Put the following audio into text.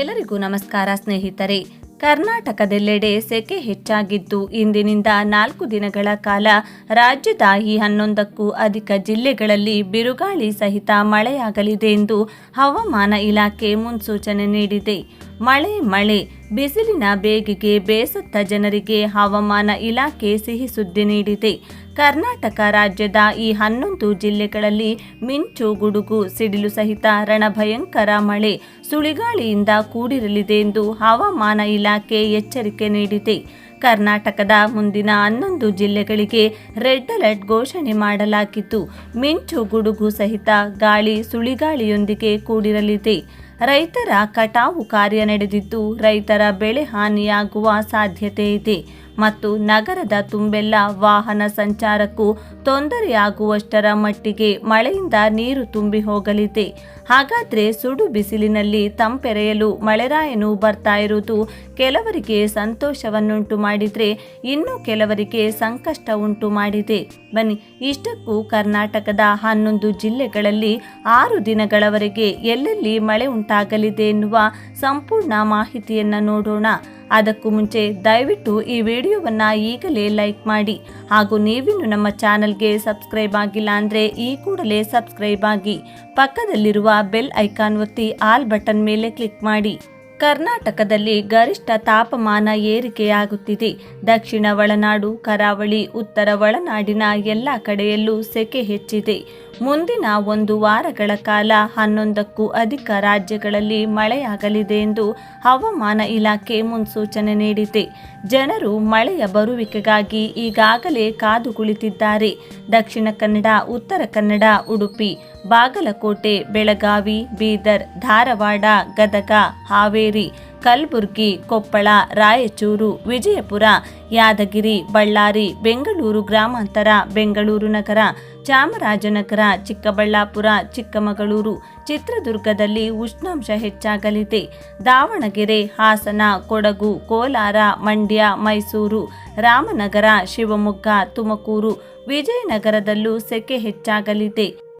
ಎಲ್ಲರಿಗೂ ನಮಸ್ಕಾರ, ಸ್ನೇಹಿತರೆ. ಕರ್ನಾಟಕದೆಲ್ಲೆಡೆ ಸೆಕೆ ಹೆಚ್ಚಾಗಿದ್ದು, ಇಂದಿನಿಂದ ನಾಲ್ಕು ದಿನಗಳ ಕಾಲ ರಾಜ್ಯದ ಈ ಹನ್ನೊಂದಕ್ಕೂ ಅಧಿಕ ಜಿಲ್ಲೆಗಳಲ್ಲಿ ಬಿರುಗಾಳಿ ಸಹಿತ ಮಳೆಯಾಗಲಿದೆ ಎಂದು ಹವಾಮಾನ ಇಲಾಖೆ ಮುನ್ಸೂಚನೆ ನೀಡಿದೆ. ಮಳೆ ಮಳೆ. ಬಿಸಿಲಿನ ಬೇಗೆಗೆ ಬೇಸತ್ತ ಜನರಿಗೆ ಹವಾಮಾನ ಇಲಾಖೆ ಸಿಹಿ ಸುದ್ದಿ ನೀಡಿದೆ. ಕರ್ನಾಟಕ ರಾಜ್ಯದ ಈ ಹನ್ನೊಂದು ಜಿಲ್ಲೆಗಳಲ್ಲಿ ಮಿಂಚು, ಗುಡುಗು, ಸಿಡಿಲು ಸಹಿತ ರಣಭಯಂಕರ ಮಳೆ ಸುಳಿಗಾಳಿಯಿಂದ ಕೂಡಿರಲಿದೆ ಎಂದು ಹವಾಮಾನ ಇಲಾಖೆ ಎಚ್ಚರಿಕೆ ನೀಡಿದೆ. ಕರ್ನಾಟಕದ ಮುಂದಿನ ಹನ್ನೊಂದು ಜಿಲ್ಲೆಗಳಿಗೆ ರೆಡ್ ಅಲರ್ಟ್ ಘೋಷಣೆ ಮಾಡಲಾಗಿದ್ದು, ಮಿಂಚು, ಗುಡುಗು ಸಹಿತ ಗಾಳಿ, ಸುಳಿಗಾಳಿಯೊಂದಿಗೆ ಕೂಡಿರಲಿದೆ. ರೈತರ ಕಟಾವು ಕಾರ್ಯ ನಡೆದಿದ್ದು ರೈತರ ಬೆಳೆ ಹಾನಿಯಾಗುವ ಸಾಧ್ಯತೆ ಇದೆ. ಮತ್ತು ನಗರದ ತುಂಬೆಲ್ಲ ವಾಹನ ಸಂಚಾರಕ್ಕೂ ತೊಂದರೆಯಾಗುವಷ್ಟರ ಮಟ್ಟಿಗೆ ಮಳೆಯಿಂದ ನೀರು ತುಂಬಿ ಹೋಗಲಿದೆ. ಹಾಗಾದ್ರೆ ಸುಡು ಬಿಸಿಲಿನಲ್ಲಿ ತಂಪೆರೆಯಲು ಮಳೆರಾಯನು ಬರ್ತಾ ಇರುವುದು ಕೆಲವರಿಗೆ ಸಂತೋಷವನ್ನುಂಟು ಮಾಡಿದ್ರೆ ಇನ್ನು ಕೆಲವರಿಗೆ ಸಂಕಷ್ಟ ಉಂಟು ಮಾಡಿದೆ. ಬನ್ನಿ, ಇಷ್ಟಕ್ಕೂ ಕರ್ನಾಟಕದ ಹನ್ನೊಂದು ಜಿಲ್ಲೆಗಳಲ್ಲಿ ಆರು ದಿನಗಳವರೆಗೆ ಎಲ್ಲೆಲ್ಲಿ ಮಳೆ ಉಂಟಾಗಲಿದೆ ಎನ್ನುವ ಸಂಪೂರ್ಣ ಮಾಹಿತಿಯನ್ನು ನೋಡೋಣ. ಅದಕ್ಕೂ ಮುಂಚೆ ದಯವಿಟ್ಟು ಈ ವಿಡಿಯೋವನ್ನು ಈಗಲೇ ಲೈಕ್ ಮಾಡಿ. ಹಾಗೂ ನೀವಿನ್ನು ನಮ್ಮ ಚಾನಲ್ಗೆ ಸಬ್ಸ್ಕ್ರೈಬ್ ಆಗಿಲ್ಲ ಅಂದರೆ ಈ ಕೂಡಲೇ ಸಬ್ಸ್ಕ್ರೈಬ್ ಆಗಿ. ಪಕ್ಕದಲ್ಲಿರುವ ಬೆಲ್ ಐಕಾನ್ ಒತ್ತಿ ಆಲ್ ಬಟನ್ ಮೇಲೆ ಕ್ಲಿಕ್ ಮಾಡಿ. ಕರ್ನಾಟಕದಲ್ಲಿ ಗರಿಷ್ಠ ತಾಪಮಾನ ಏರಿಕೆಯಾಗುತ್ತಿದೆ. ದಕ್ಷಿಣ ಒಳನಾಡು, ಕರಾವಳಿ, ಉತ್ತರ ಒಳನಾಡಿನ ಎಲ್ಲ ಕಡೆಯಲ್ಲೂ ಸೆಕೆ ಹೆಚ್ಚಿದೆ. ಮುಂದಿನ ಒಂದು ವಾರಗಳ ಕಾಲ ಹನ್ನೊಂದಕ್ಕೂ ಅಧಿಕ ರಾಜ್ಯಗಳಲ್ಲಿ ಮಳೆಯಾಗಲಿದೆ ಎಂದು ಹವಾಮಾನ ಇಲಾಖೆ ಮುನ್ಸೂಚನೆ ನೀಡಿದೆ. ಜನರು ಮಳೆಯ ಬರುವಿಕೆಗಾಗಿ ಈಗಾಗಲೇ ಕಾದು ಕುಳಿತಿದ್ದಾರೆ ದಕ್ಷಿಣ ಕನ್ನಡ, ಉತ್ತರ ಕನ್ನಡ, ಉಡುಪಿ, ಬಾಗಲಕೋಟೆ, ಬೆಳಗಾವಿ, ಬೀದರ್, ಧಾರವಾಡ, ಗದಗ, ಹಾವೇರಿ ಕಲಬುರಗಿ, ಕೊಪ್ಪಳ, ರಾಯಚೂರು, ವಿಜಯಪುರ, ಯಾದಗಿರಿ, ಬಳ್ಳಾರಿ, ಬೆಂಗಳೂರು ಗ್ರಾಮಾಂತರ, ಬೆಂಗಳೂರು ನಗರ, ಚಾಮರಾಜನಗರ, ಚಿಕ್ಕಬಳ್ಳಾಪುರ, ಚಿಕ್ಕಮಗಳೂರು, ಚಿತ್ರದುರ್ಗದಲ್ಲಿ ಉಷ್ಣಾಂಶ ಹೆಚ್ಚಾಗಲಿದೆ. ದಾವಣಗೆರೆ, ಹಾಸನ, ಕೊಡಗು, ಕೋಲಾರ, ಮಂಡ್ಯ, ಮೈಸೂರು, ರಾಮನಗರ, ಶಿವಮೊಗ್ಗ, ತುಮಕೂರು, ವಿಜಯನಗರದಲ್ಲೂ ಸೆಕೆ ಹೆಚ್ಚಾಗಲಿದೆ.